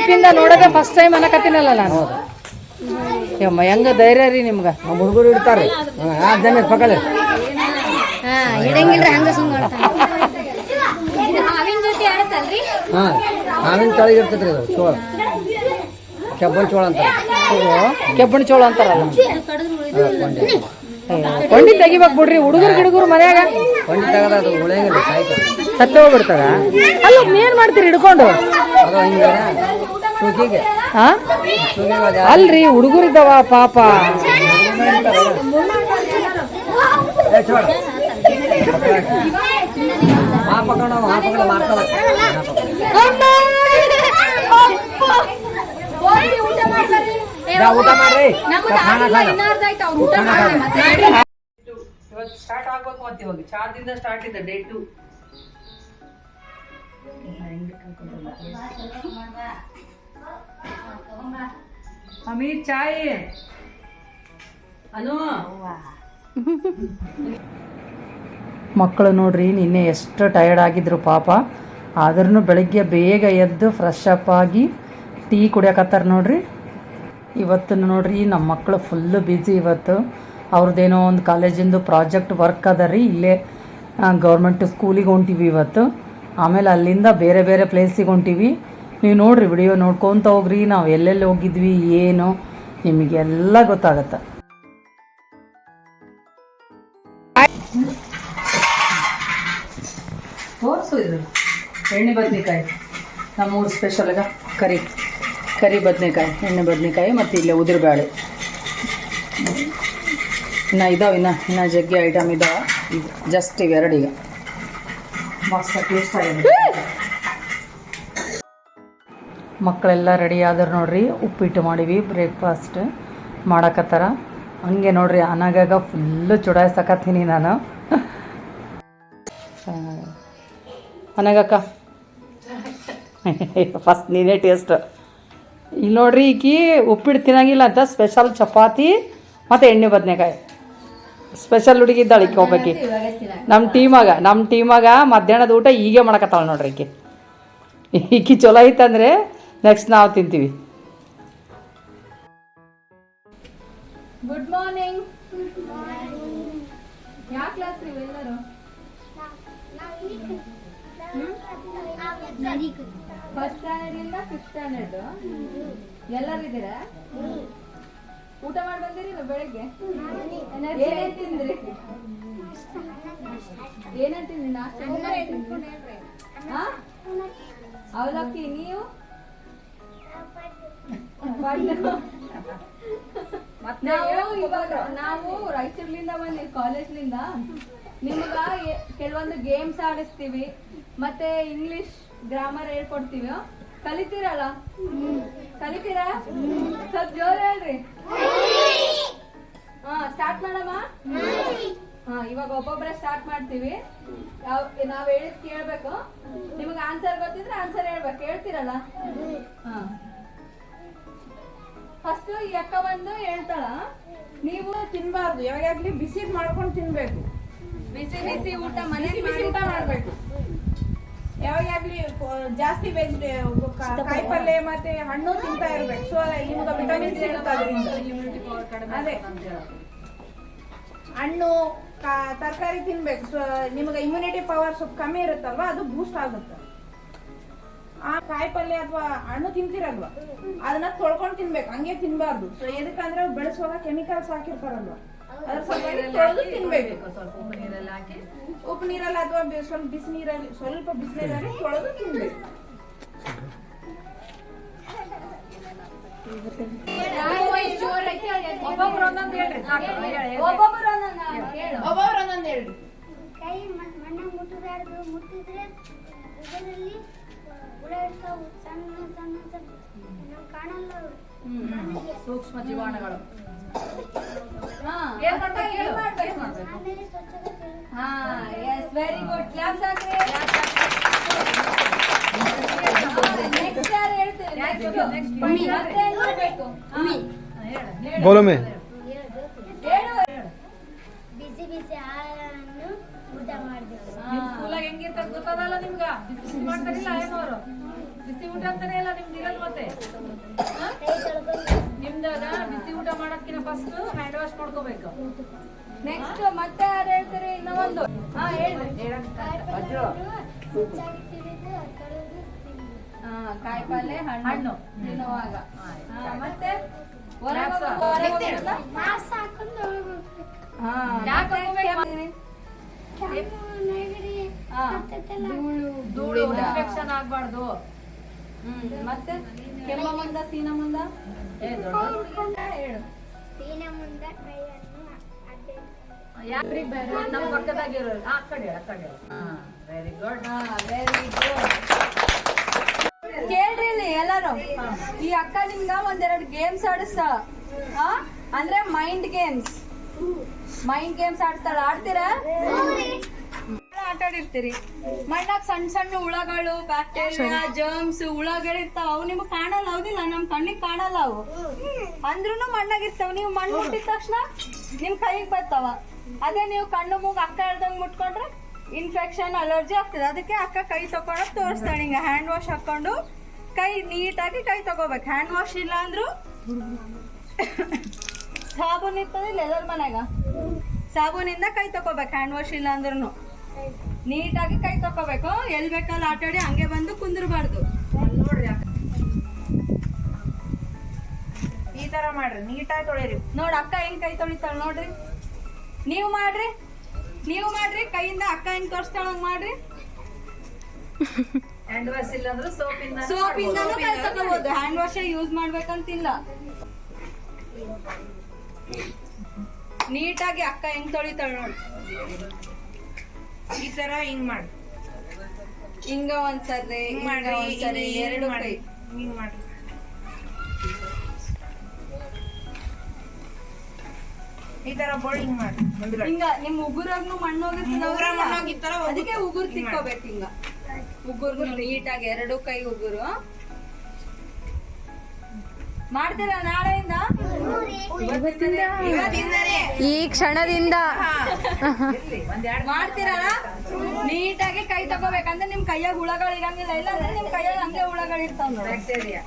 ಸ್ವಲ್ಪಿಂದ ನೋಡೋದೇ first time ಅನ್ನಕತ್ತೀನಲ್ಲ ನಾನು. ಯಮ್ಮ ಹೆಂಗ ಧೈರ್ಯ ರೀ ನಿಮ್ಗೆ? ನಮ್ಮ ಹುಡುಗರು ಇಡ್ತಾರೆ ಆ ಜನ ಪಕ್ಕಲೆ ಹಾ ಇಡಂಗಿಲ್ರಿ ಹಂಗ ಸುಮ್ ಮಾಡ್ತಾನೆ ಹಾವಿನ ಜೊತೆ ಆಡತ್ತಲ್ರಿ? ಹಾಂ ಹಾವಿನ ತಳಗೆ ಇರ್ತೈತ್ರಿ ಅದು ಚೋಳ. ಕೆಬ್ಬನ್ ಚೋಳ ಅಂತಾರೆ. ಕೆಬ್ಬನ್ ಚೋಳ ಅಂತಾರಲ್ಲ? ಕೊಂಡಿ. ತೆಗಿಬೇಕು ಬಿಡ್ರಿ ಹುಡುಗರು ಗಿಡುಗರು ಮನ್ಯಾಗ. ಕೊಂಡಿ ತೆಗದ ಅದು ಉಳಿಯಂಗಿಲ್ಲ ಸಾಯ್ತಾರೆ ಸತ್ತೆ ಹೋಗ್ಬಿಡ್ತಾರ? ಅಲ್ಲ ಏನ್ ಮಾಡ್ತೀರಿ? ಹಿಡ್ಕೊಂಡು. ಅಲ್ರಿ ಹುಡುಗರಿದ್ದಾವ ಪಾಪ. ಊಟ ಮಾಡ್ರಿ? ಇವತ್ತು ಸ್ಟಾರ್ಟ್ ಆಗ್ಬೇಕು ಮತ್ತೆ ಇವಾಗ. ಚಾರ್ದಿಂದ ಸ್ಟಾರ್ಟ್ ಇದೆ ಡೇ ಟು ಮಮ್ಮಿ ಅನು. ಮಕ್ಕಳು ನೋಡ್ರಿ, ನಿನ್ನೆ ಎಷ್ಟು ಟಯರ್ಡ್ ಆಗಿದ್ರು ಪಾಪ. ಆದ್ರೂ ಬೆಳಗ್ಗೆ ಬೇಗ ಎದ್ದು ಫ್ರೆಶ್ ಅಪ್ ಆಗಿ ಟೀ ಕುಡಿಯಕತ್ತಾರೆ ನೋಡ್ರಿ. ಇವತ್ತು ನೋಡ್ರಿ ನಮ್ಮ ಮಕ್ಕಳು ಫುಲ್ಲು ಬ್ಯುಸಿ ಇವತ್ತು. ಅವ್ರದ್ದೇನೋ ಒಂದು ಕಾಲೇಜಿಂದು ಪ್ರಾಜೆಕ್ಟ್ ವರ್ಕ್ ಅದ ರೀ ಇಲ್ಲೇ ಗೌರ್ಮೆಂಟ್ ಸ್ಕೂಲಿಗೆ ಹೊಂಟೀವಿ ಇವತ್ತು. ಆಮೇಲೆ ಅಲ್ಲಿಂದ ಬೇರೆ ಬೇರೆ ಪ್ಲೇಸಿಗೆ ಹೊಂಟೀವಿ ನೀವು ನೋಡ್ರಿ ವಿಡಿಯೋ ನೋಡ್ಕೊತ ಹೋಗ್ರಿ, ನಾವು ಎಲ್ಲೆಲ್ಲಿ ಹೋಗಿದ್ವಿ, ಏನು, ನಿಮಗೆಲ್ಲ ಗೊತ್ತಾಗತ್ತೆ. ತೋರಿಸು ಇದು. ಎಣ್ಣೆ ಬದನೆಕಾಯಿ. ನಮ್ಮೂರು ಸ್ಪೆಷಲ್ ಈಗ ಕರಿ. ಕರಿ ಬದನೆಕಾಯಿ, ಎಣ್ಣೆ ಬದನೆಕಾಯಿ ಮತ್ತು ಇಲ್ಲೇ ಉದುರುಬೇಳೆ. ಇನ್ನು ಇದಾವೆ, ಇನ್ನು ಇನ್ನು ಜಗ್ಗಿ ಐಟಮ್ ಇದಾವೆ. ಇದು ಜಸ್ಟ್ ಇವೆರಡು ಈಗ. ಮಸ್ತ್ ಟೇಸ್ಟ್ ಮಕ್ಕಳೆಲ್ಲ ರೆಡಿ ಆದ್ರೆ ನೋಡ್ರಿ ಉಪ್ಪಿಟ್ಟು ಮಾಡೀವಿ ಬ್ರೇಕ್ಫಾಸ್ಟ್ ಮಾಡಕತ್ತಾರ. ಹಂಗೆ ನೋಡ್ರಿ, ಅನಾಗಾಗ ಫುಲ್ಲು ಚುಡಾಯಿಸಕತ್ತೀನಿ ನಾನು. ಅನಗಕ್ಕ. ಫಸ್ಟ್ ನೀನೇ ಟೇಸ್ಟ್ ಇಲ್ಲಿ ನೋಡ್ರಿ ಈಕಿ ಉಪ್ಪಿಟ್ಟು ತಿನ್ನಂಗಿಲ್ಲ ಅಂತ ಸ್ಪೆಷಲ್ ಚಪಾತಿ ಮತ್ತು ಎಣ್ಣೆ ಬದನೆಕಾಯಿ. ಸ್ಪೆಷಲ್ ಹುಡುಗಿ ಇದ್ದಾಳೆ ಈಕೆ ಹೋಗ್ಬೇಕಿ ನಮ್ಮ ಟೀಮಾಗ ನಮ್ಮ ಟೀಮಾಗ ಮಧ್ಯಾಹ್ನದ ಊಟ ಹೀಗೆ ಮಾಡಕತ್ತಾಳೆ ನೋಡ್ರಿ ಈಕೆ. ಈಕೆ ಚಲೋ ಐತಂದ್ರೆ ನೆಕ್ಸ್ಟ್ ನಾವು ತಿಂತೀವಿ. ಗುಡ್ ಮಾರ್ನಿಂಗ್ ಯಾವ ಕ್ಲಾಸ್ ನೀವು ಎಲ್ಲರೂ? ಫಸ್ಟ್ ಸ್ಟ್ಯಾಂಡರ್ಡ್ ಇಂದ ಫಿಫ್ತ್ ಸ್ಟ್ಯಾಂಡರ್ಡ್ ಎಲ್ಲರಿದ್ದೀರಾ ಊಟ ಮಾಡಿ ಬಂದಿರಿ ಬೆಳಗ್ಗೆ? ಏನೇನ್ ತಿಂದ್ರಿ? ಏನೇನ್ ತಿಂದ್ರಿ? ನಾಷ್ಟ? ಅವಲಕ್ಕಿ ನೀವು. ನಾವು ಇವಾಗ ನಾವು ರಾಯಚೂರ್ಲಿಂದ ಬಂದಿ ಕಾಲೇಜ್ಲಿಂದ. ನಿಮ್ಗ ಕೆಲವೊಂದು ಗೇಮ್ಸ್ ಆಡಿಸ್ತೀವಿ ಮತ್ತೆ ಇಂಗ್ಲಿಷ್ ಗ್ರಾಮರ್ ಹೇಳ್ಕೊಡ್ತೀವಿ ಕಲಿತೀರಲ್ಲ? ಕಲಿತೀರಾ? ಸ್ವಲ್ಪ ಜೋರ್ ಹೇಳ್ರಿ. ಹಾ ಸ್ಟಾರ್ಟ್ ಮಾಡಮ್ಮ. ಹಾ ಇವಾಗ ಒಬ್ಬೊಬ್ಬರೇ ಸ್ಟಾರ್ಟ್ ಮಾಡ್ತೀವಿ. ಯಾವ ನಾವ್ ಹೇಳಿದ್ ಕೇಳ್ಬೇಕು. ನಿಮಗೆ ಆನ್ಸರ್ ಗೊತ್ತಿದ್ರೆ ಆನ್ಸರ್ ಹೇಳ್ಬೇಕು. ಹೇಳ್ತೀರಲ್ಲ? ಹಾ. ಫಸ್ಟ್ ಈ ಅಕ್ಕ ಬಂದು ಹೇಳ್ತಾಳ ನೀವು ತಿನ್ಬಾರ್ದು. ಯಾವಾಗ್ಲಿ ಬಿಸಿ ಮಾಡ್ಕೊಂಡು ತಿನ್ಬೇಕು. ಬಿಸಿ ಬಿಸಿ ಊಟ ಮನೆ ಬಿಸಿ ಊಟ ಮಾಡ್ಬೇಕು. ಯಾವಾಗ್ಲಿ ಜಾಸ್ತಿ ವೆಜ್ ಕಾಯಿಪಲ್ಲೆ ಮತ್ತೆ ಹಣ್ಣು ತಿಂತಾ ಇರ್ಬೇಕು. ಸೊ ನಿಮ್ಗೆ ವಿಟಮಿನ್ ಸಿಗುತ್ತೆ ಅದರಿಂದ? ಅದೇ. ಹಣ್ಣು ತರಕಾರಿ ತಿನ್ಬೇಕು. ನಿಮ್ಗೆ ಇಮ್ಯುನಿಟಿ ಪವರ್ ಸ್ವಲ್ಪ ಕಮ್ಮಿ ಇರುತ್ತಲ್ವಾ? ಅದು ಬೂಸ್ಟ್ ಆಗುತ್ತೆ. ಆ ಕಾಯಿಪಲ್ಲೆ ಅಥವಾ ಹಣ್ಣು ತಿಂತಿರಲ್ವಾ? ಅದನ್ನ ತೊಳ್ಕೊಂಡು ತಿನ್ಬೇಕು. ಹಂಗೆ ತಿನ್ಬಾರ್ದು. ಸೊ ಎದಕ್ಕಂದ್ರೆ ಬೆಳೆಸುವಾಗ ಕೆಮಿಕಲ್ಸ್ ಹಾಕಿರ್ತಾರಲ್ವಾ? ತೊಳೆದು ತಿನ್ಬೇಕು. ಉಪ್ಪು ನೀರಲ್ಲಿ ಅಥವಾ ಬೆ- ಸ್ವಲ್ಪ ಬಿಸಿ ನೀರಲ್ಲಿ ಸ್ವಲ್ಪ ಬಿಸಿ ನೀರಲ್ಲಿ ತೊಳೆದು ತಿನ್ಬೇಕು. ಒಬ್ಬೊಬ್ರು ಒಂದೊಂದು ಹೇಳ್ರಿ ಸಾಕು ಒಬ್ಬೊಬ್ರು ಒಂದೊಂದು ಹೇಳು ಒಬ್ಬೊಬ್ರು ಒಂದೊಂದು ಹೇಳ್ರಿ ಕೈ ಮಣ್ಣ ಮುಟ್ಟಬಾರ್ದು ಮುಟ್ಟಿದ್ರೆ ಇದರಲ್ಲಿ ಹುಳ ಇರ್ತಾವು ಸಣ್ಣ ಸಣ್ಣ ಸಣ್ಣ ನಾವು ಕಾಣಲ್ಲ ಸೂಕ್ಷ್ಮ ಜೀವಾಣುಗಳು. ವೆರಿ ಗುಡ್ ಕ್ಲಾಪ್ಸ್ ಹಾಕ್ರಿ. ನೆಕ್ಸ್ಟ್ ಯಾರು ಹೇಳ್ತೀರಿ? ಬೋಲೊಮ್ಮೆ ಬಿಸಿ ಬಿಸಿ ಆಹಾರವನ್ನು ಊಟ ಮಾಡಿದ್ರು ಫುಲ್ ಹೆಂಗಿರ್ತದೆ ಗೊತ್ತದಲ್ಲ ನಿಮ್ಗೆ? ಮಾಡ್ತಾರಿಲ್ಲ ಏನೋರು ಬಿಸಿ ಊಟ ಅಂತಾನೆ ಎಲ್ಲ ನಿಮ್ದು ಇರಲ್ ಮತ್ತೆ? ನಿಮ್ದಾಗ ಬಿಸಿ ಊಟ ಮಾಡಕ್ಕಿನ ಫಸ್ಟ್ ಹ್ಯಾಂಡ್ ವಾಶ್ ಮಾಡ್ಕೋಬೇಕು. ನೆಕ್ಸ್ಟ್ ಮತ್ತೆ ಯಾರು ಹೇಳ್ತಾರೆ ಇನ್ನ ಒಂದು? ಹಾ ಹೇಳಿ. ಕಾಯಿಪಲ್ಲೆ ಹಣ್ಣು ತಿನ್ನುವಾಗ. ಹಾ, ಮತ್ತೆ. ಧೂಳು ಇನ್ಫೆಕ್ಷನ್ ಆಗ್ಬಾರ್ದು. ಹ್ಮ್ ಮತ್ತೆ? ಕೆಮ್ಮ ಮುಂದ ಸೀನ ಮುಂದ? ಹೇಳು ಮುಂದೆ ನಮ್ಮ ಆ ಕಡೆ ಆ ಕಡೆ. ವೆರಿ ಗುಡ್ ವೆರಿ ಗುಡ್ ಕೇಳ್ರಿ ಇಲ್ಲಿ ಎಲ್ಲಾರು. ಈ ಅಕ್ಕ ನಿಮ್ಗ ಒಂದೆರಡು ಗೇಮ್ಸ್ ಆಡಿಸ್ತಾಳ ಆ? ಅಂದ್ರೆ ಮೈಂಡ್ ಗೇಮ್ಸ್ ಮೈಂಡ್ ಗೇಮ್ಸ್ ಆಡಿಸ್ತಾಳ. ಆಡ್ತೀರಾ? ಆಟ ಆಡಿರ್ತೀರಿ ಮಣ್ಣಾಗ ಸಣ್ಣ ಸಣ್ಣ ಹುಳಗಳು ಬ್ಯಾಕ್ಟೀರಿಯಾ ಜರ್ಮ್ಸ್ ಹುಳಗಳಿರ್ತಾವ. ಅವು ನಿಮ್ಗೆ ಕಾಣಲ್ಲ ಹೌದಿಲ್ಲ? ನಮ್ ಕಣ್ಣಿಗೆ ಕಾಣಲ್ಲ ಅವು. ಅಂದ್ರೂ ಮಣ್ಣಾಗಿರ್ತಾವ. ನೀವು ಮಣ್ಣು ಮುಟ್ಟಿದ ತಕ್ಷಣ ನಿಮ್ ಕೈಗೆ ಬರ್ತಾವ. ಅದೇ ನೀವು ಕಣ್ಣು ಮೂಗು ಅಕ್ಕ ಹೇಳ್ದಂಗ್ ಮುಟ್ಕೊಂಡ್ರೆ ಇನ್ಫೆಕ್ಷನ್ ಅಲರ್ಜಿ ಆಗ್ತದೆ. ಅದಕ್ಕೆ ಅಕ್ಕ ಕೈ ತಕೊಂಡೋಗಿ ತೋರಿಸ್ತಾಳೆ. ಹಿಂಗ ಹ್ಯಾಂಡ್ ವಾಶ್ ಹಾಕೊಂಡು ಕೈ ನೀಟಾಗಿ ಕೈ ತಗೋಬೇಕು. ಹ್ಯಾಂಡ್ ವಾಶ್ ಇಲ್ಲ ಅಂದ್ರು ಸಾಬೂನ್ ಇರ್ತದೆ ಇಲ್ಲ ಎಲ್ಲರ ಮನ್ಯಾಗ? ಸಾಬೂನಿಂದ ಕೈ ತಗೋಬೇಕು. ಹ್ಯಾಂಡ್ ವಾಶ್ ಇಲ್ಲ ಅಂದ್ರೂ ನೀಟಾಗಿ ಕೈ ತಕೋಬೇಕು ಎಲ್ಲಿ ಬೇಕಲ್ಲಿ ಆಟಾಡಿ ಹಂಗೆ ಬಂದು ಕುಂದಿರಬಾರ್ದು. ನೋಡ್ರಿ ಈ ತರ ಮಾಡ್ರಿ ನೀಟಾಗಿ ತೊಳಿರಿ ನೋಡ್ ಅಕ್ಕ ಹೆಂಗ್ ಕೈ ತೊಳಿತಾಳ ನೋಡ್ರಿ. ನೀವು ಮಾಡ್ರಿ. ನೀವು ಮಾಡ್ರಿ ಕೈಯಿಂದ ಅಕ್ಕ ಹೆಂಗ್ ತೋರಿಸ್ತಾಳ ಹಂಗ್ ಮಾಡ್ರಿ. ಹ್ಯಾಂಡ್ ವಾಶ್ ಇಲ್ಲ ಅಂದ್ರೆ ಸೋಪಿಂದ ಸೋಪಿಂದನೂ ಕೈ ತಗೋಬಹುದು ಹ್ಯಾಂಡ್ ವಾಶ್ ಯೂಸ್ ಮಾಡ್ಬೇಕಂತಿಲ್ಲ. ನೀಟಾಗಿ ಅಕ್ಕ ಹೆಂಗ್ ತೊಳಿತಾಳ ನೋಡಿ. ಈ ತರ ಹಿಂಗ್ ಮಾಡಿ. ಹಿಂಗ ಒಂದ್ಸರಿ ಹಿಂಗ ಒಂದ್ಸರಿ ಹಿಂಗ್ ಎರಡು ಕೈ. ಹಿಂಗ್ ಮಾಡ್ರಿ. ಈ ತರ ಬೋಳ್ ಹಿಂಗ್ ಮಾಡಿ ಹಿಂಗ ನಿಮ್ ಉಗುರಾಗ್ನು ಮಣ್ಣು ಉಗುರ ಮಣ್ಣ್ ಹೋಗಿತ್ತಲ್ಲ, ಉಗುರು- ಅದಕ್ಕೆ ಉಗುರು ತಿಕ್ಕೋಬೇಕು ಹಿಂಗ. ಉಗುರು ನೀಟಾಗಿ ಎರಡು ಕೈ ಉಗುರು. ಮಾಡ್ತೀರಾ ನಾಳೆಯಿಂದ? ಈ ಕ್ಷಣದಿಂದ. ಮಾಡ್ತೀರಾ? ನೀಟಾಗಿ ಕೈ ತಗೋಬೇಕಂದ್ರೆ ನಿಮ್ ಕೈಯಾಗ ಹುಳಗಳು ಇರಂಗಿಲ್ಲ. ಇಲ್ಲ ಅಂದ್ರೆ ನಿಮ್ ಕೈಯಾಗ ಹಂಗೆ ಹುಳಗಳು ಇರ್ತಾವ ಬ್ಯಾಕ್ಟೀರಿಯಾ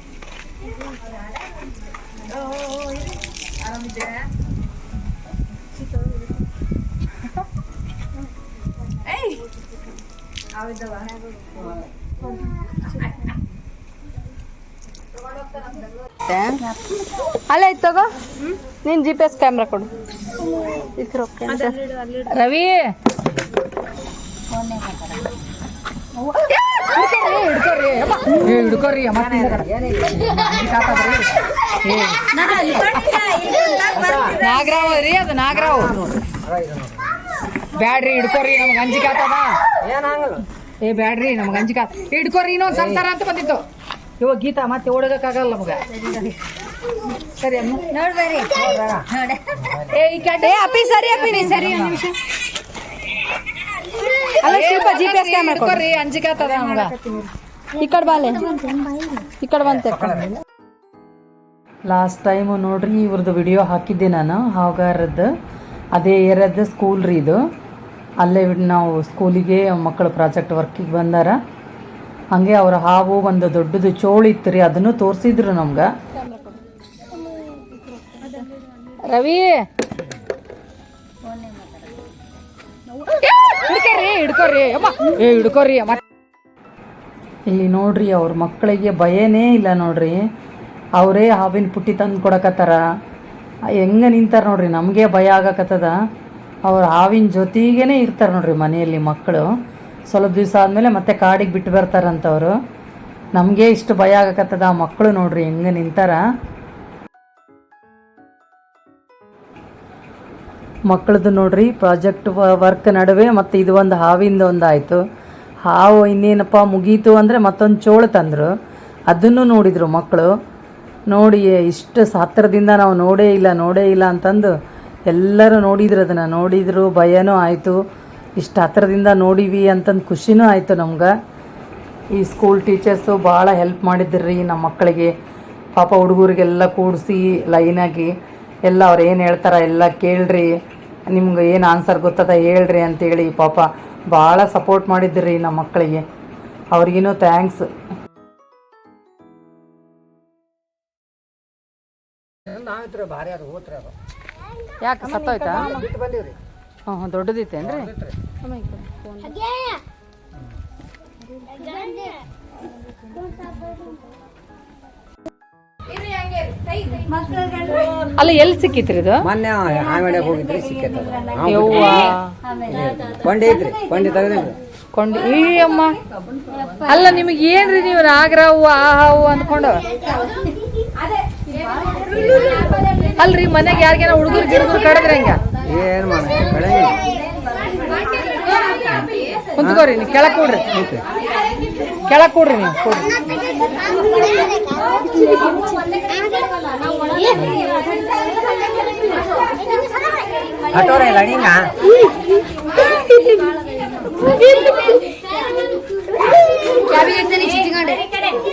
ಏಯ್! ಅಲ್ಲೇ ಇತ್ತು ತಗೋ. ನೀನ್ ಜಿ ಪಿ ಎಸ್ ಕ್ಯಾಮ್ರಾ ಕೊಡು. ರವಿ! ನಾಗರಾವ್ ರೀ, ಅದು ನಾಗರಾವ್. ಬ್ಯಾಡ್ರಿ, ಹಿಡ್ಕೋರಿ, ನಮ್ಗೆ ಅಂಜಿಕಾತದ ಏ, ಬ್ಯಾಡ್ರಿ, ನಮ್ಗೆ ಅಂಜಿಕಾ ಹಿಡ್ಕೊರಿ ಇನ್ನೊಂದು ಸಂಸಾರ ಅಂತ ಬಂದಿತ್ತು. ಇವಾಗ ಗೀತಾ ಮತ್ತೆ ಓಡೋದಕ್ಕಾಗಲ್ಲ ನಮ್ಗೆ. ಸರಿ ಅಮ್ಮ. ನೋಡ್ಬೇರಿ ಏ ಈ ಕಡೆ ಏ ಅಪ್ಪಿ ಸರಿ ಅಪ್ಪಿ ನೀ ಸರಿ ಒಂದ್ ನಿಮಿಷ ಅಲ್ಲ Shilpa G P S camera ಕೊಡು. ಹಿಡ್ಕೊರಿ ಅಂಜಿಕೆ ಆತದ ನಮ್ಗೆ. ಈ ಕಡೆ ಬಾಲೆ ಈ ಕಡೆ ಬಂತೆ. ಲಾಸ್ಟ್ ಟೈಮು ನೋಡ್ರಿ ಇವ್ರದ್ದು ವಿಡಿಯೋ ಹಾಕಿದ್ದೆ ನಾನು ಹಾಗಾರದ್ದು ಅದೇ ಏರಿಯಾದ ಸ್ಕೂಲ್ ರೀ ಇದು. ಅಲ್ಲೇ ನಾವು ಸ್ಕೂಲಿಗೆ ಮಕ್ಕಳು ಪ್ರಾಜೆಕ್ಟ್ ವರ್ಕಿಗೆ ಬಂದಾರ. ಹಾಗೆ ಅವ್ರ ಹಾವು ಒಂದು ದೊಡ್ಡದು ಚೋಳು ಇತ್ತು ರೀ ಅದನ್ನು ತೋರಿಸಿದ್ರು ನಮ್ಗೆ. ರವಿ! ಹಿಡ್ಕೊರಿ ಏ ಹಿಡ್ಕೊರಿ ಇಲ್ಲಿ ನೋಡ್ರಿ ಅವ್ರ ಮಕ್ಕಳಿಗೆ ಭಯನೇ ಇಲ್ಲ ನೋಡ್ರಿ. ಅವರೇ ಹಾವಿನ ಪುಟ್ಟಿ ತಂದು ಕೊಡಕತ್ತಾರ. ಹೆಂಗೆ ನಿಂತಾರ ನೋಡ್ರಿ ನಮಗೆ ಭಯ ಆಗಕತ್ತದ. ಅವ್ರ ಹಾವಿನ ಜೊತೆಗೇನೆ ಇರ್ತಾರೆ ನೋಡ್ರಿ ಮನೆಯಲ್ಲಿ ಮಕ್ಕಳು. ಸ್ವಲ್ಪ ದಿವಸ ಆದಮೇಲೆ ಮತ್ತೆ ಕಾಡಿಗೆ ಬಿಟ್ಟು ಬರ್ತಾರಂತವ್ರು. ನಮಗೆ ಇಷ್ಟು ಭಯ ಆಗಕತ್ತದ ಆ ಮಕ್ಕಳು ನೋಡ್ರಿ ಹೆಂಗೆ ನಿಂತಾರ. ಮಕ್ಕಳದ್ದು ನೋಡ್ರಿ ಪ್ರಾಜೆಕ್ಟ್ ವರ್ಕ್ ನಡುವೆ ಮತ್ತು ಇದು ಒಂದು ಹಾವಿಂದ ಒಂದು ಆಯಿತು ಹಾವು ಇನ್ನೇನಪ್ಪ ಮುಗೀತು ಅಂದರೆ ಮತ್ತೊಂದು ಚೋಳು ತಂದರು. ಅದನ್ನು ನೋಡಿದರು ಮಕ್ಕಳು ನೋಡಿ, ಇಷ್ಟು ಹತ್ತಿರದಿಂದ ನಾವು ನೋಡೇ ಇಲ್ಲ ನೋಡೇ ಇಲ್ಲ ಅಂತಂದು ಎಲ್ಲರೂ ನೋಡಿದ್ರು ಅದನ್ನು. ನೋಡಿದ್ರು ಭಯನೂ ಆಯಿತು. ಇಷ್ಟು ಹತ್ರದಿಂದ ನೋಡೀವಿ ಅಂತಂದು ಖುಷಿನೂ ಆಯಿತು ನಮ್ಗೆ. ಈ ಸ್ಕೂಲ್ ಟೀಚರ್ಸು ಭಾಳ ಹೆಲ್ಪ್ ಮಾಡಿದ್ರಿ ನಮ್ಮ ಮಕ್ಕಳಿಗೆ. ಪಾಪ ಹುಡುಗರಿಗೆಲ್ಲ ಕೂಡಿಸಿ ಲೈನಾಗಿ ಎಲ್ಲ ಅವ್ರು ಏನು ಹೇಳ್ತಾರೆ ಎಲ್ಲ ಕೇಳ್ರಿ. ನಿಮ್ಗೆ ಏನು ಆನ್ಸರ್ ಗೊತ್ತದ ಹೇಳ್ರಿ ಅಂತೇಳಿ ಪಾಪ ಭಾಳ ಸಪೋರ್ಟ್ ಮಾಡಿದ್ರಿ ನಮ್ಮ ಮಕ್ಕಳಿಗೆ. ಅವ್ರಿಗೇನು ಥ್ಯಾಂಕ್ಸ್ ಯಾಕೆ ಸತ್ತೋಯ್ತಾ? ಹಾಂ ಹ್ಞೂ ಹ್ಞೂ ದೊಡ್ಡದಿತ್ತೇನ್ರಿ ಅಲ್ಲ ಎಲ್ಲಿ ಸಿಕ್ಕಿತ್ರಿ ಇದು? ಮೊನ್ನೆ ಆಮೇಲೆ ಹೋಗಿದ್ರಿ ಸಿಕ್ಕೈತೆ ಅದು. ನಾವು ಯವ್ವ. ಕೊಂಡಿ ಐತ್ರಿ ಕೊಂಡಿ ತೆಗೆದಿಲ್ರಿ ಕೊಂಡು ಈ ಅಮ್ಮ. ಅಲ್ಲ ನಿಮಗೆ ಏನ್ರಿ ನೀವು ನಾಗರಾವು ಆ ಹೂವು ಅಂದ್ಕೊಂಡು ಅಲ್ರಿ ಮನೆಗೆ ಯಾರಿಗೇನ ಹುಡುಗರು ಗಿಡುಗರು ಕಡದ್ರೆ ಹೆಂಗ ಏನು ಮಾಡ ಕುಂತ್ಕೋರಿ ನೀವು ಕೆಳಕ್ ಕೊಡ್ರಿ. ಕೆಳಕ್ ಕೊಡ್ರಿ ನೀವು. ಕೊಡ್ರಿ ಹಟೋರ ಇಲ್ಲ ಹಿಂಗ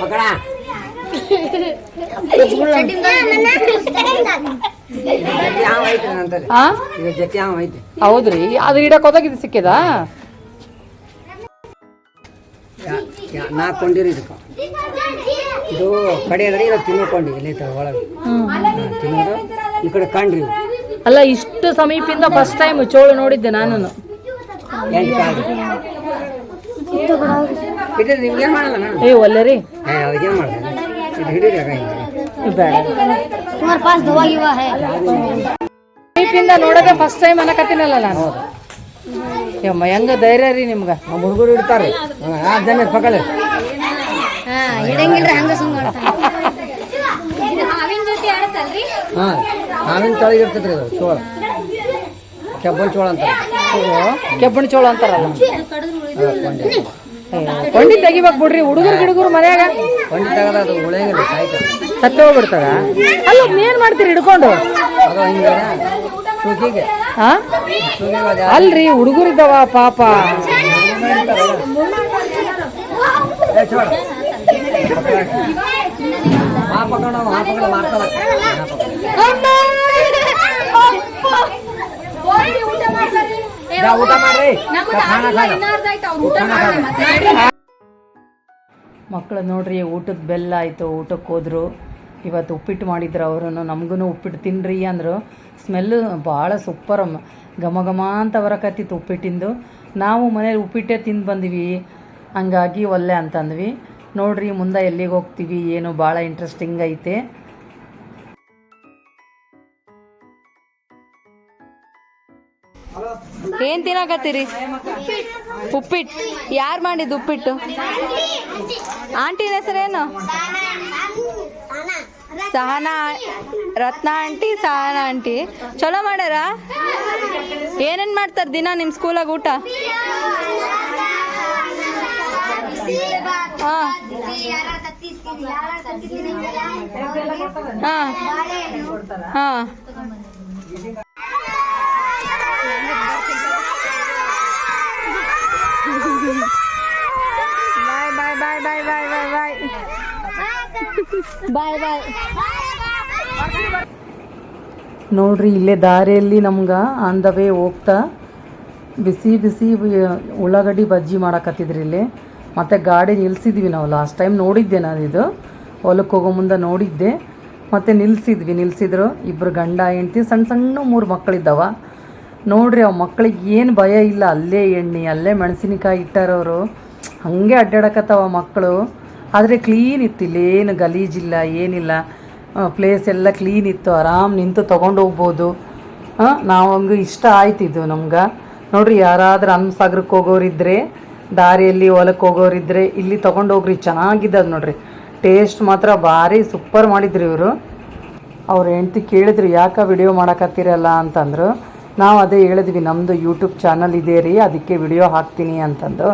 ಮಕ್ಕಳ? ಹಾ? ಹೌದ್ರಿ. ಅದು ಇಡಕ್ ಹೋದಾಗ ಇದು ಸಿಕ್ಕಿದ? ನಾ ಕೊಂಡಿರಿ ಇದು ಕಡೆ ಅಂದ್ರೆ ಇದು ತಿನ್ನಕೊಂಡಿ ಇಲ್ಲಿ ಒಳಗೆ. ತಿನ್ನೋದು. ಈ ಕಡೆ ಕಂಡ್ರಿ. ಅಲ್ಲ ಇಷ್ಟು ಸಮೀಪಿಂದ ಫಸ್ಟ್ ಟೈಮ್ ಚೋಳು ನೋಡಿದ್ದೆ ನಾನು. ಏ ಒಲ್ಲೆ ರೀ. ಬೇಡ. ಅದಕ್ಕೇನು पास दवा युवा है ನೋಡೋದೇ ಫಸ್ಟ್ ಟೈಮ್ ಅನ್ನಕತ್ತೀನಲ್ಲ ನಾನು. ಯಮ್ಮ ಹೆಂಗ ಧೈರ್ಯ ರೀ ನಿಮ್ಗ? ನಮ್ಮ ಹುಡುಗರು ಇಡ್ತಾರೆ ಆ ಜನ ಪಕ್ಕದ ಇಡಂಗಿಲ್ರಿ ಹಂಗ ಸುಮ್ಮನೆ ಹಾಂ ಹಾವಿನ ತಳಗೆ ಇರ್ತೈತ್ರಿ ಅದು ಚೋಳ. ಕೆಬ್ಬನ್ ಚೋಳ ಅಂತ ಕೆಬ್ಬಣ ಚೋಳ ಅಂತಾರಲ್ಲ ಕೊಂಡಿ ತೆಗಿಬೇಕು ಬಿಡ್ರಿ ಹುಡುಗರು ಗಿಡುಗರು ಮನ್ಯಾಗ. ಕೊಂಡಿ ತೆಗದ ಅದು ಉಳಿಯಂಗಿಲ್ಲ ಸಾಯ್ತದೆ ಸತ್ತು ಹೋಗ್ಬಿಡ್ತದ? ಅಲ್ಲ ಏನ್ ಮಾಡ್ತೀರಿ ಹಿಡ್ಕೊಂಡು? ಅಲ್ರಿ ಹುಡುಗರಿದ್ದಾವ ಪಾಪ. ಮಕ್ಕಳು ನೋಡ್ರಿ ಊಟಕ್ಕೆ ಬೆಲ್ಲ ಆಯಿತು ಊಟಕ್ಕೆ ಹೋದ್ರು ಇವತ್ತು ಉಪ್ಪಿಟ್ಟು ಮಾಡಿದ್ರು ಅವರು ನಮಗೂ ಉಪ್ಪಿಟ್ಟು ತಿನ್ರಿ ಅಂದರು. ಸ್ಮೆಲ್ಲು ಭಾಳ ಸೂಪರ್ ಘಮ ಘಮ ಅಂತ ಬರಕತ್ತಿತ್ತು ಉಪ್ಪಿಟ್ಟಿಂದು. ನಾವು ಮನೇಲಿ ಉಪ್ಪಿಟ್ಟೇ ತಿಂದು ಬಂದ್ವಿ. ಹಂಗಾಗಿ ಒಲ್ಲೆ ಅಂತಂದ್ವಿ. ನೋಡ್ರಿ ಮುಂದೆ ಎಲ್ಲಿಗೆ ಹೋಗ್ತೀವಿ ಏನು ಭಾಳ ಇಂಟ್ರೆಸ್ಟಿಂಗ್ ಐತೆ. ಏನ್ ತಿನ್ನಕತ್ತೀರಿ? ಉಪ್ಪಿಟ್ಟು ಯಾರು ಮಾಡಿದ್ದು ಉಪ್ಪಿಟ್ಟು? ಆಂಟಿನ ಹೆಸರೇನು? Sahana Ratna aunty Sahana aunty. ಚಲೋ ಮಾಡ್ಯಾರ? ಏನೇನು ಮಾಡ್ತಾರ ದಿನ ನಿಮ್ಮ ಸ್ಕೂಲಾಗ ಊಟ? ಹಾಂ. ಹಾ ಹಾ ಬಾಯ್ ಬಾಯ್ ಬಾಯ್ ಬಾಯ್ ಬಾಯ್ ಬಾಯ್ ಬಾಯ್ ಬಾಯ್. ನೋಡ್ರಿ, ಇಲ್ಲೇ ದಾರಿಯಲ್ಲಿ ನಮ್ಗೆ ಆನ್ ದ ವೇ ಹೋಗ್ತಾ ಬಿಸಿ ಬಿಸಿ ಉಳ್ಳಾಗಡ್ಡಿ ಬಜ್ಜಿ ಮಾಡಕತ್ತಿದ್ರಿ ಇಲ್ಲಿ. ಮತ್ತು ಗಾಡಿ ನಿಲ್ಸಿದ್ವಿ ನಾವು ಲಾಸ್ಟ್ ಟೈಮ್ ನೋಡಿದ್ದೆ ನಾನು ಇದು. ಹೊಲಕ್ಕೆ ಹೋಗೋ ಮುಂದೆ ನೋಡಿದ್ದೆ. ಮತ್ತು ನಿಲ್ಸಿದ್ವಿ, ನಿಲ್ಸಿದ್ರು. ಇಬ್ಬರು ಗಂಡ, ಹೆಂಡ್ತಿ, ಸಣ್ಣ ಸಣ್ಣ ಮೂರು ಮಕ್ಕಳಿದ್ದಾವ ನೋಡ್ರಿ ಅವ್ ಮಕ್ಕಳಿಗೆ ಏನು ಭಯ ಇಲ್ಲ. ಅಲ್ಲೇ ಎಣ್ಣೆ, ಅಲ್ಲೇ ಮೆಣಸಿನಕಾಯಿ ಇಟ್ಟಾರವರು. ಹಾಗೆ ಅಡ್ಡಾಡಕತ್ತಾವ ಮಕ್ಕಳು. ಆದರೆ ಕ್ಲೀನ್ ಇತ್ತು, ಇಲ್ಲೇನು ಗಲೀಜಿಲ್ಲ ಏನಿಲ್ಲ. ಪ್ಲೇಸ್ ಎಲ್ಲ ಕ್ಲೀನ್ ಇತ್ತು, ಆರಾಮ್ ನಿಂತು ತೊಗೊಂಡು ಹೋಗ್ಬೋದು. ನಾವು ಹಂಗೆ ಇಷ್ಟ ಆಯ್ತು ಇದು ನಮ್ಗೆ. ನೋಡ್ರಿ, ಯಾರಾದ್ರೂ ಹನ್ಸಾಗರಕ್ಕೆ ಹೋಗೋರಿದ್ರೆ, ದಾರಿಯಲ್ಲಿ ಹೊಲಕ್ಕೆ ಹೋಗೋರಿದ್ರೆ ಇಲ್ಲಿ ತೊಗೊಂಡು ಹೋಗ್ರಿ, ಚೆನ್ನಾಗಿದ್ದದ ನೋಡ್ರಿ. ಟೇಸ್ಟ್ ಮಾತ್ರ ಭಾರಿ ಸೂಪರ್ ಮಾಡಿದ್ರು ಇವರು. ಅವ್ರ ಹೆಂಡ್ತಿ ಕೇಳಿದ್ರು, ಯಾಕೆ ವಿಡಿಯೋ ಮಾಡಕತ್ತೀರಲ್ಲ ಅಂತಂದರು. ನಾವು ಅದೇ ಹೇಳಿದ್ವಿ ನಮ್ಮದು ಯೂಟ್ಯೂಬ್ ಚಾನಲ್ ಇದೆ ರೀ, ಅದಕ್ಕೆ ವಿಡಿಯೋ ಹಾಕ್ತೀನಿ ಅಂತಂದು.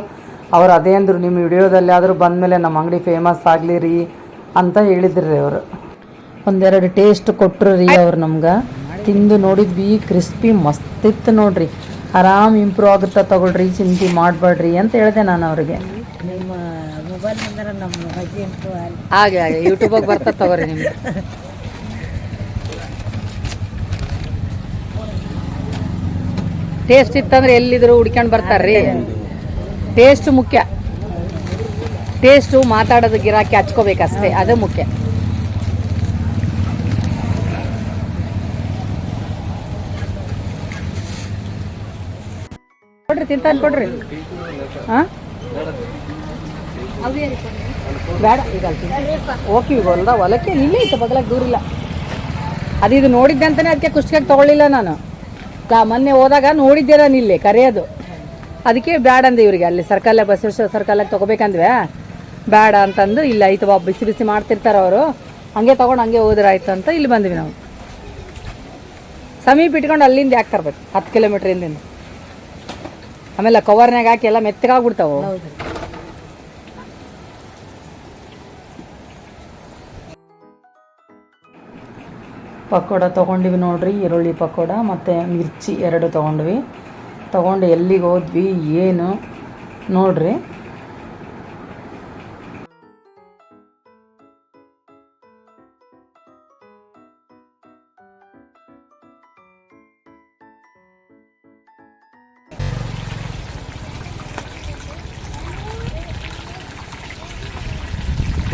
ಅವ್ರು ಅದೇ ಅಂದರು ನಿಮ್ಮ ವಿಡಿಯೋದಲ್ಲಿ ಆದರೂ ಬಂದಮೇಲೆ ನಮ್ಮ ಅಂಗಡಿ ಫೇಮಸ್ ಆಗಲಿ ರೀ ಅಂತ ಹೇಳಿದ್ರು ರೀ ಅವರು. ಒಂದೆರಡು ಟೇಸ್ಟ್ ಕೊಟ್ಟರು ರೀ ಅವ್ರು ನಮ್ಗೆ. ತಿಂದು ನೋಡಿದ್ವಿ ಕ್ರಿಸ್ಪಿ ಮಸ್ತಿತ್ತು ನೋಡ್ರಿ. ಆರಾಮ್ ಇಂಪ್ರೂವ್ ಆಗುತ್ತಾ ತಗೊಳ್ರಿ ಚಿಂತೆ ಮಾಡಬೇಡ್ರಿ ಅಂತ ಹೇಳಿದೆ ನಾನು ಅವ್ರಿಗೆ. ಹಾಗೆ ಹಾಗೆ. ಯೂಟ್ಯೂಬಾಗ ಬರ್ತಾ ತಗೋರಿ ನಿಮ್ಗೆ. ಟೇಸ್ಟ್ ಇತ್ತಂದ್ರೆ ಎಲ್ಲಿದ್ರು ಹುಡ್ಕೊಂಡು ಬರ್ತಾರ್ರಿ. ಟೇಸ್ಟ್ ಮುಖ್ಯ. ಟೇಸ್ಟು ಮಾತಾಡೋದು ಗಿರಾಕಿ ಹಚ್ಕೋಬೇಕಷ್ಟೇ, ಅದೇ ಮುಖ್ಯ. ಕೊಡ್ರಿ ತಿಂತ ಕೊಡ್ರಿ. ಬೇಡ, ಈಗ ಓಕೆ, ಈಗ ಹೊಲ್ದ ಹೊಲಕ್ಕೆ ಇಲ್ಲೇ ಇತ್ತು ಬಗ್ಲಾಗ ದೂರ ಇಲ್ಲ. ಅದು ಇದು ನೋಡಿದ್ದೆ ಅಂತಾನೆ ಅದಕ್ಕೆ ಖುಷಿಯಾಗಿ ತಗೊಳ್ಳಿಲ್ಲ ನಾನು. ಮೊನ್ನೆ ಹೋದಾಗ ನೋಡಿದ್ದೆ ನಾನು ಇಲ್ಲೇ, ಕರೆಯೋದು. ಅದಕ್ಕೆ ಬ್ಯಾಡ ಅಂದೆ ಇವರಿಗೆ ಅಲ್ಲಿ ಸರ್ಕಲ್ ಬಸವೇಶ್ವರ ಸರ್ಕಲ್ಲಾಗ ತೊಗೋಬೇಕಂದ್ವೆ. ಬ್ಯಾಡ ಅಂತಂದು ಇಲ್ಲ ಆಯ್ತು ಬಾ ಬಿಸಿ ಬಿಸಿ ಮಾಡ್ತಿರ್ತಾರೆ ಅವರು. ಹಂಗೆ ತೊಗೊಂಡು ಹಂಗೆ ಹೋದ್ರೆ ಆಯ್ತು ಅಂತ ಇಲ್ಲಿ ಬಂದ್ವಿ ನಾವು. ಸಮೀಪ ಇಟ್ಕೊಂಡು ಅಲ್ಲಿಂದ ಯಾಕೆ ತರ್ಬೇಕು? ಹತ್ತು ಕಿಲೋಮೀಟ್ರ್ ಹಿಂದಿಂದ. ಆಮೇಲೆ ಕವರ್ನಾಗ ಹಾಕಿ ಎಲ್ಲ ಮೆತ್ತಗಾಗ್ಬಿಡ್ತಾವೆ. ಪಕೋಡ ತೊಗೊಂಡಿವಿ ನೋಡ್ರಿ, ಈರುಳ್ಳಿ ಪಕೋಡ ಮತ್ತು ಮಿರ್ಚಿ ಎರಡು ತೊಗೊಂಡ್ವಿ. ತೊಗೊಂಡು ಎಲ್ಲಿಗೆ ಹೋದ್ವಿ ಏನು ನೋಡ್ರಿ.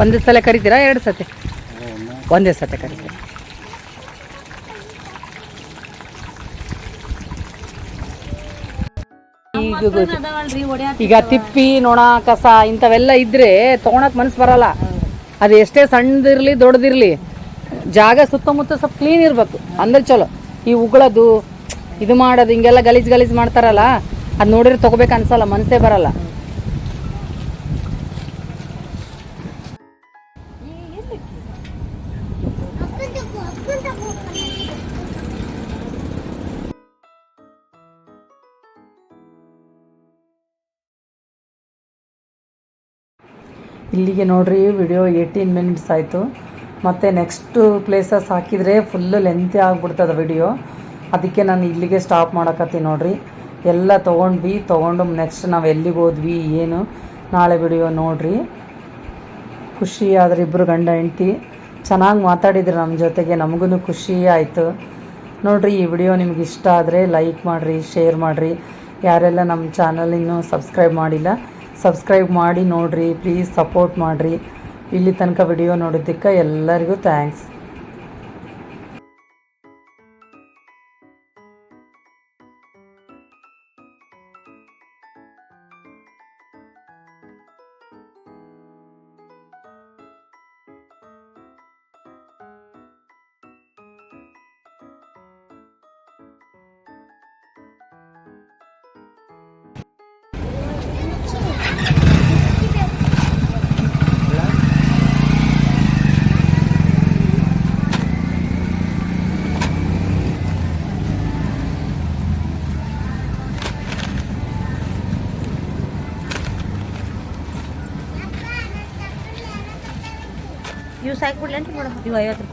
ಒಂದೇ ಸಲ ಕರಿತೀರಾ ಎರಡು ಸತಿ? ಒಂದೇ ಸತಿ ಕರಿತೀರಾ? ಗೊತ್ತು. ಈಗ ತಿಪ್ಪಿ ನೊಣ ಕಸ ಇಂಥವೆಲ್ಲ ಇದ್ರೆ ತಗೊಳಕ್ ಮನಸ್ಸು ಬರಲ್ಲ. ಅದು ಎಷ್ಟೇ ಸಣ್ಣದಿರ್ಲಿ ದೊಡ್ಡದಿರ್ಲಿ ಜಾಗ ಸುತ್ತಮುತ್ತ ಸ್ವಲ್ಪ ಕ್ಲೀನ್ ಇರ್ಬೇಕು. ಅಂದ್ರೆ ಚಲೋ. ಈ ಉಗಳದು ಇದು ಮಾಡೋದು ಹಿಂಗೆಲ್ಲ ಗಲೀಜ್ ಗಲೀಜ್ ಮಾಡ್ತಾರಲ್ಲ ಅದು ನೋಡಿದ್ರೆ ತಗೋಬೇಕು ಅನ್ಸಲ್ಲ ಮನಸ್ಸೇ ಬರಲ್ಲ. ಇಲ್ಲಿಗೆ ನೋಡ್ರಿ ವಿಡಿಯೋ ಏಯ್ಟೀನ್ ಮಿನಿಟ್ಸ್ ಆಯಿತು. ಮತ್ತು ನೆಕ್ಸ್ಟ್ ಪ್ಲೇಸಸ್ ಹಾಕಿದರೆ ಫುಲ್ಲು ಲೆಂತಿ ಆಗಿಬಿಡ್ತದೆ ವಿಡಿಯೋ ಅದಕ್ಕೆ ನಾನು ಇಲ್ಲಿಗೆ ಸ್ಟಾಪ್ ಮಾಡಕತ್ತೀನಿ ನೋಡ್ರಿ. ಎಲ್ಲ ತೊಗೊಂಡ್ವಿ, ತೊಗೊಂಡು ನೆಕ್ಸ್ಟ್ ನಾವು ಎಲ್ಲಿಗೆ ಹೋದ್ವಿ, ಏನು, ನಾಳೆ ವಿಡಿಯೋ ನೋಡ್ರಿ. ಖುಷಿ ಆದರೆ ಇಬ್ಬರು ಗಂಡ ಹೆಂಡ್ತಿ. ಚೆನ್ನಾಗಿ ಮಾತಾಡಿದ್ರು ನಮ್ಮ ಜೊತೆಗೆ ನಮಗೂ ಖುಷಿ ಆಯಿತು. ನೋಡ್ರಿ, ಈ ವಿಡಿಯೋ ನಿಮ್ಗೆ ಇಷ್ಟ ಆದರೆ ಲೈಕ್ ಮಾಡಿರಿ ಶೇರ್ ಮಾಡಿರಿ. ಯಾರೆಲ್ಲ ನಮ್ಮ ಚಾನಲ್ ಇನ್ನೂ ಸಬ್ಸ್ಕ್ರೈಬ್ ಮಾಡಿಲ್ಲ ಸಬ್ಸ್ಕ್ರೈಬ್ ಮಾಡಿ ನೋಡಿರಿ ಪ್ಲೀಸ್ ಸಪೋರ್ಟ್ ಮಾಡಿರಿ. ಇಲ್ಲಿ ತನಕ ವಿಡಿಯೋ ನೋಡಿದ್ದಕ್ಕೆ ಎಲ್ಲರಿಗೂ ಥ್ಯಾಂಕ್ಸ್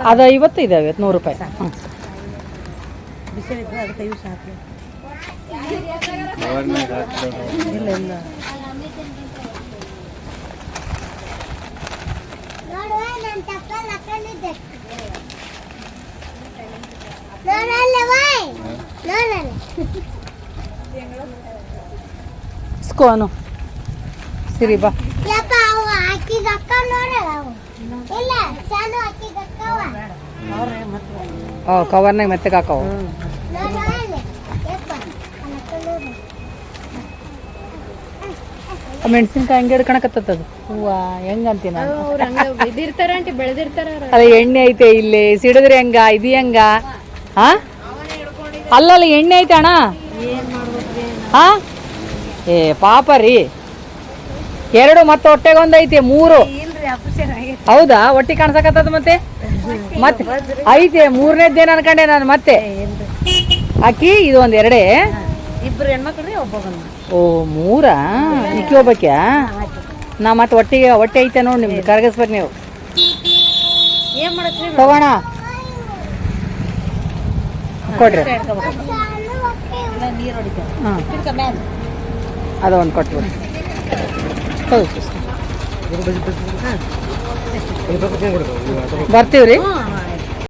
ಅದು ಐವತ್ತು ಇದೆ ಐವತ್ತು ನೂರು ರೂಪಾಯಿ. ಸ್ಕೋನು ಸಾಕು. ಇಲ್ಲ ಇಲ್ಲ. ಅನು ಸಿರಿ ಬಾ. ಕವರ್ನಾಗ ಮೆತ್ತಗೆ ಹಾಕವು. ಮೆಣಸಿನ್ಕಾಯಿ ಹಂಗೆ ಹಿಡ್ಕೊಳಕತ್ತದ ಹೂವ ಹಂಗ ಆಂಟಿ ಬೆಳೆದಿರ್ತಾರ ಅಲ್ಲ ಎಣ್ಣೆ ಐತೆ ಇಲ್ಲಿ ಸಿಡಿದ್ರೆ ಹೆಂಗ ಇದು ಹೆಂಗ? ಹಾ ಅಲ್ಲಲ್ಲ ಎಣ್ಣೆ ಐತೆ ಅಣ್ಣ. ಹಾ ಏ ಪಾಪ ರೀ. ಎರಡು ಮತ್ತೆ ಹೊಟ್ಟೆಗೊಂದೈತಿ ಒಂದೈತೆ ಮೂರು. ಹೌದಾ? ಒಟ್ಟಿ ಕಾಣ್ಸಕತ್ತದ ಮತ್ತೆ? ಮತ್ತೆ? ಐತೆ ಮೂರನೇ ದಿನ ಅನ್ಕಂಡೆ ನಾನು ಮತ್ತೆ. ಅಕ್ಕಿ ಇದು ಒಂದ್ ಎರಡೇ? ಇಬ್ರು ಹೆಣ್ಮಕ್ಳು ಒಬ್ಬ ಓ ಮೂರಾ? ಇಕ್ಕಿ ಹೋಗ್ಬೇಕ್ಯಾ ನಾ ಮತ್ತೆ ಒಟ್ಟಿಗೆ ಹೊಟ್ಟೆ ಐತೆ ನೋಡಿ ನಿಮ್ಗೆ ಕರಗಿಸ್ಬೇಕು ನೀವು. ಏನ್ ಮಾಡತ್ರಿ ತಗೋಣ. ಕೊಡ್ರಿ. ನೀರು ಹೊಡಿತಾರೆ ಹಾಂ. ಅದು ಒಂದು ಕೊಟ್ಬಿಡಿ. ಹೌದು ಬರ್ತೀವಿ ರೀ ಹ್ಞೂ